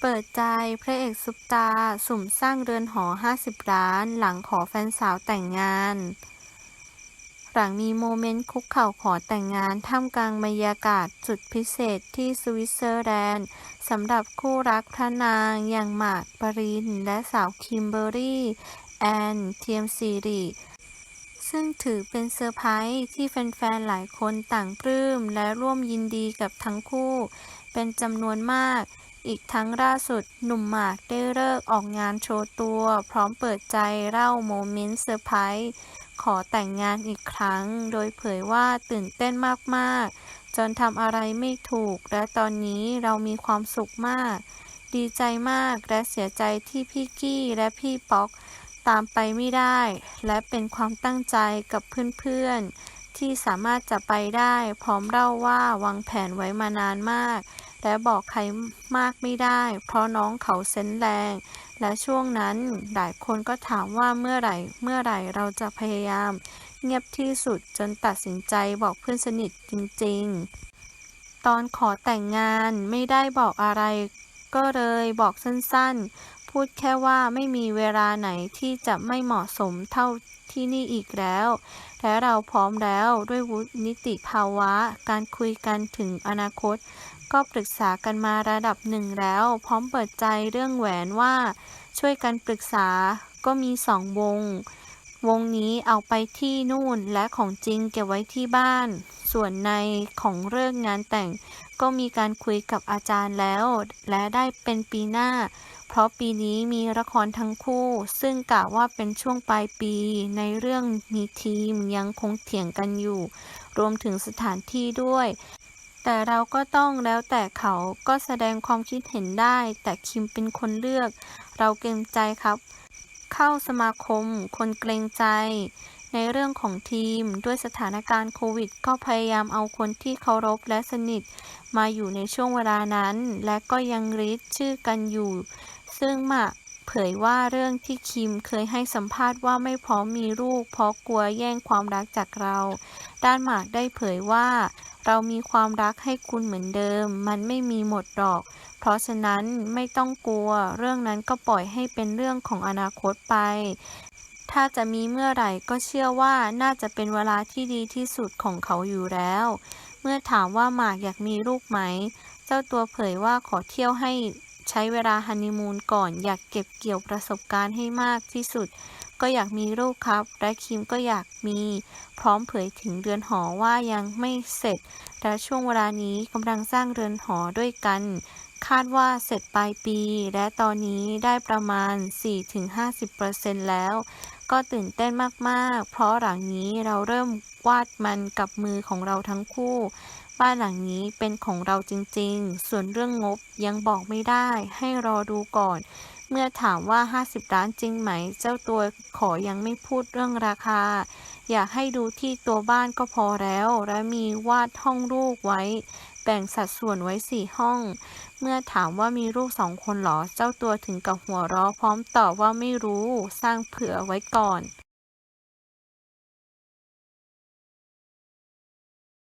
เปิดใจพระเอกซุปตา สุ่มสร้างเรือนหอ 50 ล้าน หลังขอแฟนสาวแต่งงาน หลังมีโมเมนต์คุกเข่าขอแต่งงาน ท่ามกลางบรรยากาศสุดพิเศษที่สวิตเซอร์แลนด์สำหรับคู่รักพระนางอย่างหมากปรินและสาวคิมเบอร์รี่ แอนเทียมซีรี ซึ่งถือเป็นเซอร์ไพรส์ที่แฟนๆ หลายคนต่างปลื้มและร่วมยินดีกับทั้งคู่ เป็นจำนวนมาก อีกทั้งล่าสุดหนุ่มหมากได้เลิกออกงานโชว์ตัว พร้อมเปิดใจเล่าโมเมนต์เซอร์ไพรส์ขอแต่งงานอีกครั้ง โดยเผยว่าตื่นเต้นมากๆ จนทำอะไรไม่ถูก และตอนนี้เรามีความสุขมาก ดีใจมากและเสียใจที่พี่กี้และพี่ป๊อก ตามไปไม่ได้ และเป็นความตั้งใจกับเพื่อนๆ ที่สามารถจะไปได้ พร้อมเล่าว่าวางแผนไว้มานานมาก และบอกใครมากไม่ได้ เพราะน้องเขาเซนส์แรง และช่วงนั้นหลายคนก็ถามว่าเมื่อไหร่ เมื่อไหร่เราจะพยายาม เงียบที่สุดจนตัดสินใจบอกเพื่อนสนิทจริงๆ ตอนขอแต่งงานไม่ได้บอกอะไรก็เลยบอกสั้นๆ พูดแค่ว่าไม่มีเวลาไหนที่จะไม่เหมาะสมเท่าที่นี่อีกแล้ว และเราพร้อมแล้วด้วยวุฒินิติภาวะ การคุยกันถึงอนาคต ก็ปรึกษากันมาระดับหนึ่งแล้ว พร้อมเปิดใจเรื่องแหวนว่า ช่วยกันปรึกษาก็มีสองวง วงนี้เอาไปที่นู่นและของจริงเก็บไว้ที่บ้าน ส่วนในของเรื่องงานแต่งก็มีการคุยกับอาจารย์แล้ว และได้เป็นปีหน้า เพราะปีนี้มีละครทั้งคู่ ซึ่งกะว่าเป็นช่วงปลายปี ในเรื่องมีทีมยังคงเถียงกันอยู่ รวมถึงสถานที่ด้วย แต่เราก็ต้องแล้วแต่เขาก็แสดงความคิดเห็นได้ แต่คิมเป็นคนเลือก เราเกรงใจครับ เข้าสมาคม คนเกรงใจ ในเรื่องของทีมด้วยสถานการณ์โควิด ก็พยายามเอาคนที่เคารพและสนิทมาอยู่ในช่วงเวลานั้น และก็ยังริดชื่อกันอยู่ ซึ่งหมากเผยว่าเรื่องที่คิมเคยให้สัมภาษณ์ว่าไม่พร้อมมีลูก เพราะกลัวแย่งความรักจากเรา ด้านหมากได้เผยว่า เรามีความรักให้คุณเหมือนเดิม มันไม่มีหมดหรอก เพราะฉะนั้นไม่ต้องกลัว เรื่องนั้นก็ปล่อยให้เป็นเรื่องของอนาคตไป ถ้าจะมีเมื่อไหร่ก็เชื่อว่าน่าจะเป็นเวลาที่ดีที่สุดของเขาอยู่แล้ว เมื่อถามว่าหมากอยากมีลูกไหม เจ้าตัวเผยว่าขอเที่ยวให้ ใช้เวลาฮันนีมูนก่อน อยากเก็บเกี่ยวประสบการณ์ให้มากที่สุด ก็อยากมีลูกครับ และคิมก็อยากมี พร้อมเผยถึงเรือนหอว่ายังไม่เสร็จ และช่วงเวลานี้กำลังสร้างเรือนหอด้วยกัน คาดว่าเสร็จปลายปี และตอนนี้ได้ประมาณ 4-50%แล้ว ก็ตื่นเต้นมากๆ เพราะหลังนี้เราเริ่มวาดมันกับมือของเราทั้งคู่ บ้านหลังนี้เป็นของเราจริงๆ ส่วนเรื่องงบยังบอกไม่ได้ ให้รอดูก่อน เมื่อถามว่า 50 ล้านจริงไหม เจ้าตัวขอยังไม่พูดเรื่องราคา อยากให้ดูที่ตัวบ้านก็พอแล้ว และมีวาดห้องลูกไว้ แบ่งสัดส่วนไว้สี่ห้อง เมื่อถามว่ามีลูกสองคนหรอ เจ้าตัวถึงกับหัวเราะพร้อมตอบว่าไม่รู้ สร้างเผื่อไว้ก่อน